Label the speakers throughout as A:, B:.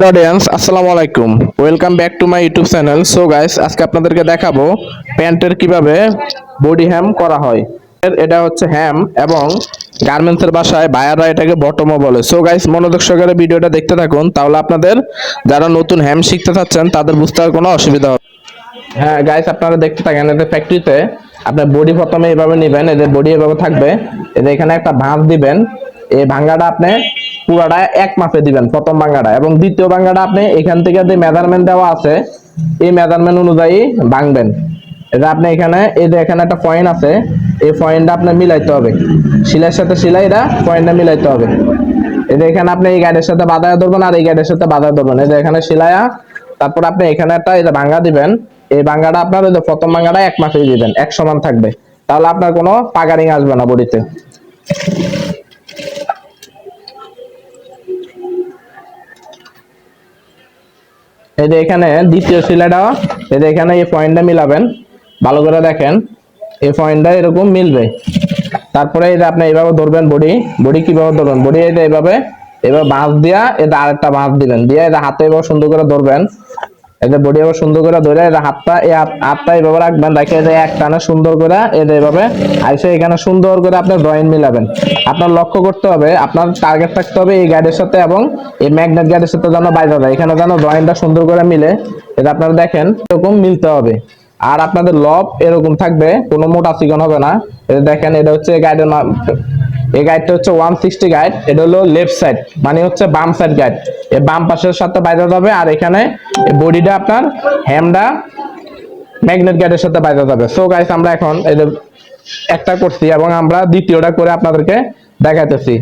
A: Audience আসসালামু আলাইকুম welcome back to my YouTube channel so guys আজকে আপনাদেরকে দেখাবো প্যান্টের কীভাবে বডি হ্যাম করা হয়। এটা হচ্ছে হ্যাম এবং গার্মেন্টসের ভাষায় বায়াররা এটাকে বটমও বলে। সো গাইস মনোযোগ সহকারে ভিডিওটা দেখতে থাকুন। তাহলে আপনাদের যারা নতুন হ্যাম শিখতে চাচ্ছেন, তাদের বুঝতে আর কোনো অসুবিধা হবে হ্যাঁ গাইস আপনারা দেখতে থাকেন, এদের ফ্যাক্টরিতে আপনার বডি প্রথমে এইভাবে নেবেন। এদের বডি এভাবে থাকবে। এদের এখানে একটা ভাঁজ দিবেন। এই ভাঙ্গাটা আপনি পুরাটা এক মাপে দিবেন, প্রথম ভাঙ্গাটা। এবং দ্বিতীয় ভাঙ্গাটা আপনি এখান থেকে যে মেজারমেন্ট দেওয়া আছে, এই মেজারমেন্ট অনুযায়ী ভাঙবেন। এটা আপনি এখানে, এই যে এখানে একটা পয়েন্ট আছে, এই পয়েন্টটা আপনার মিলাইতে হবে। শিলার সাথে শিলা এটা পয়েন্টটা মিলাইতে হবে। এই যে এখানে আপনি এই গাইডের সাথে বাধায় ধরবেন আর এই গাইডের সাথে বাধায় ধরবেন। এই যে এখানে শিলায়া তারপর আপনি এখানে একটা এই যে ভাঙ্গা দিবেন। এই ভাঙ্গাটা আপনার ওই যে প্রথম ভাঙ্গাটা এক মাসে দিবেন, এক সমান থাকবে। তাহলে আপনার কোনো পাগারিং আসবে না বডিতে। এই যে এখানে দ্বিতীয় শিলাটা, এই যে এখানে এই পয়েন্টটা মিলাবেন। ভালো করে দেখেন, এই পয়েন্টটা এরকম মিলবে। তারপরে এই যে আপনি এইভাবে ধরবেন বডি বডি কীভাবে ধরবেন? বডি এই যে এইভাবে এবার বাঁশ দিয়া এটা আরেকটা বাঁশ দিবেন। দিয়ে এটা হাতে এবার সুন্দর করে ধরবেন। যে বডি এবার সুন্দর করে ধরে এটা হাতটা এই হাতটা এইভাবে রাখবেন রেখে যে এক টানে সুন্দর করে এই যে এইভাবে আইসে এখানে সুন্দর করে আপনার ড্রয়িং মিলাবেন। আপনার লক্ষ্য করতে হবে, আপনার টার্গেট থাকতে হবে এই গাইডের সাথে এবং এই ম্যাগনেট গাইডের সাথে যেন বাইরে যায়। এখানে যেন ড্রয়িংটা সুন্দর করে মিলে এটা আপনারা দেখেন, এরকম মিলতে হবে। আর আপনাদের লব এরকম থাকবে, কোনো মোটা চিকন হবে না। এটা দেখেন, এটা হচ্ছে গাইডের এই গাইডটা হচ্ছে ওয়ান সিক্সটি গাইড এটা হলো লেফট সাইড মানে হচ্ছে বাম সাইড গাইড এই বাম পাশের সাথে বাইরে যাবে আর এখানে বডিটা আপনার হ্যামটা ম্যাগনেট গাইডের সাথে বাইরে যাবে। সো গাইস আমরা এখন এই একটা করছি এবং আমরা দ্বিতীয়টা করে আপনাদেরকে দেখাইতেছি।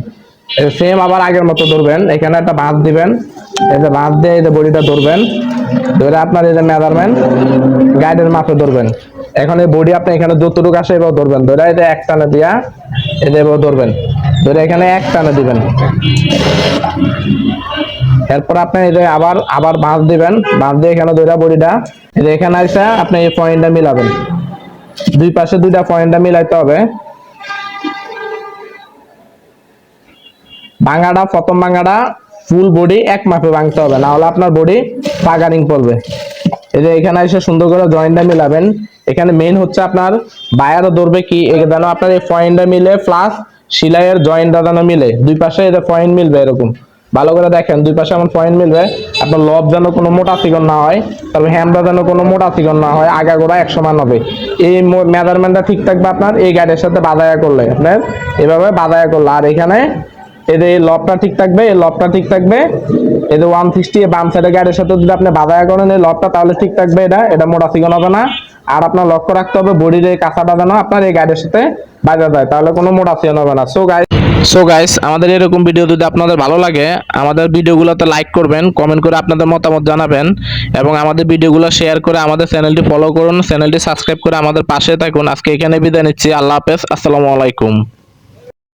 A: সেম আবার আগের মতো ধরবেন, এখানে একটা বাঁধ দিবেন। এই যে বাঁধ দিয়ে এই যে বডিটা ধরবেন, ধরে আপনার এই যে মেজারমেন্ট গাইডের মাপে ধরবেন। এখন এই বডি আপনি এখানে যতটুকু আসে এবার ধরবেন। ধরে এটা এক টানে দিয়া যে এবার ধরবেন। ধরে এখানে এক টানে দিবেন। এরপর আপনি যে আবার আবার বাঁধ দিবেন। বাঁধ দিয়ে এখানে দুইটা বডিটা। যে এখানে এসে আপনি এই পয়েন্টটা মিলাবেন। দুই পাশে দুইটা পয়েন্টটা মিলাইতে হবে। ভাঙাটা প্রথম ভাঙাটা ফুল বডি এক মাপে ভাঙতে হবে। না হলে আপনার বডি পাগারিং পড়বে এই যে এখানে এসে সুন্দর করে জয়েন্টটা মিলাবেন। এখানে মেইন হচ্ছে আপনার বায়ারও ধরবে কি যেন আপনার এই পয়েন্টটা মিলে প্লাস সিলাইয়ের জয়েন্টটা যেন মিলে। দুই পাশে এটা পয়েন্ট মিলবে এরকম। ভালো করে দেখেন, দুই পাশে আমার পয়েন্ট মিলবে, আপনার লব যেন কোনো মোটা চিকন না হয় তবে হ্যামটা যেন কোনো মোটা চিকন না হয় আগা গোড়া এক সমান হবে এই মেজারমেন্টটা ঠিক থাকবে আপনার, এই গাইডের সাথে বাদায়া করলে আপনার এভাবে বাদায়া করলে। আর এখানে এদের এই লবটা ঠিক থাকবে, এই লবটা ঠিক থাকবে এদের ওয়ান সিক্সটি বাম সাইডের গাড়ির সাথে যদি আপনি বাধায়া করেন, এই লবটা তাহলে ঠিক থাকবে এটা। এটা মোটা চিকন হবে না। আর আপনার লক্ষ্য রাখতে হবে, বডির এই কাঁচাটা যেন আপনার এই গাড়ির সাথে বাজা যায়। তাহলে কোনো মোটা চিকন হবে না। সো গাইস সো গাইস আমাদের এরকম ভিডিও যদি আপনাদের ভালো লাগে, আমাদের ভিডিওগুলোতে লাইক করবেন কমেন্ট করে আপনাদের মতামত জানাবেন, এবং আমাদের ভিডিওগুলো শেয়ার করে আমাদের চ্যানেলটি ফলো করুন চ্যানেলটি সাবস্ক্রাইব করে আমাদের পাশে থাকুন। আজকে এখানে বিদায় নিচ্ছি। আল্লাহ হাফেজ। আসসালামু আলাইকুম।